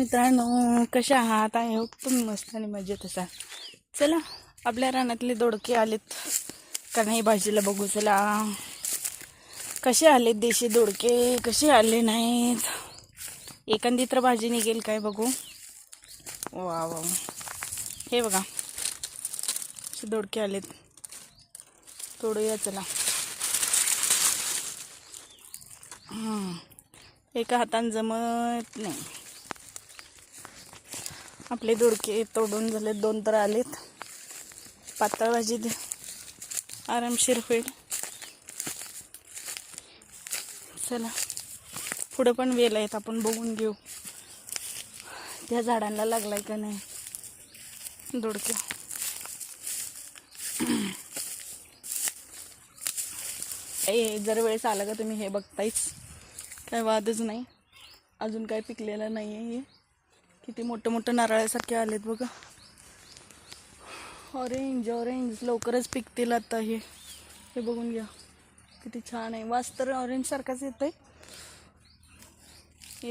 मित्रांनो कशा आहात? आहे हो, तुम्ही मस्त आणि मजेत असाल चला आपल्या रानातले दोडके आलेत. का नाही भाजीला बघू चला. कसे आलेत देशी दोडके? कसे आले नाहीत? एखादी तर भाजी निघेल काय बघू? वा वा हे बघा. असे दोडके आलेत. तोडूया चला. एका हातानं जमत नाही. आपले दोडके तोडून झाले. दोन तर आलेत. पातळ भाजी दे. आरामशीर होईल. चला. पुढं पण वेल आहेत. आपण बघून घेऊ. त्या झाडांना लागलाय का नाही? दोडके. ए जर वेळेस आला का तुम्ही हे बघतायच. काय वादच नाही. अजून काय पिकलेलं नाही आहे हे. किती मोठं मोठं नारळासारखे आलेत बघा. ऑरेंज ऑरेंज लवकरच पिकतील आता हे. हे बघून घ्या. किती छान आहे. वास तर ऑरेंज सारखाच येत आहे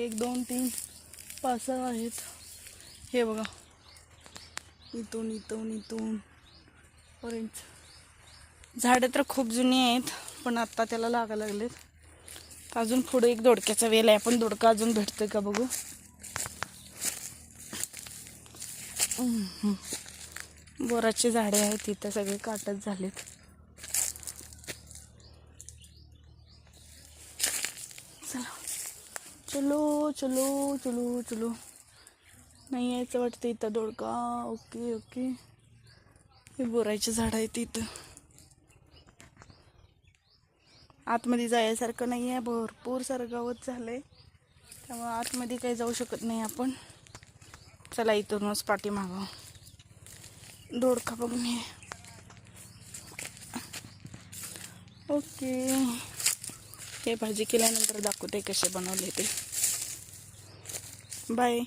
एक दोन तीन पाच सहा आहेत. हे बघा. इथून इथून इथून. ऑरेंज झाडं तर खूप जुनी आहेत पण आत्ता त्याला लागायला लागलेत. अजून पुढे एक दोडक्याचा वेल आहे. पण दोडका अजून भेटतोय का बघू? बोराची झाडे आहेत तिथं सगळे काटच झालेत. चला. चलो चलो चलो चलो. नाही यायचं वाटतं इथं दोडका. Okay okay. हे बोराचे झाड आहेत इथं. आतमध्ये जायसारखं नाही आहे भरपूर सारं गवत झालं आहे त्यामुळे आतमध्ये काही जाऊ शकत नाही आपण. चला इथूनच पाठी मागव दोडका बघून ये. ओके. हे भाजी केल्यानंतर दाखवते कसे बनवले ते. बाय.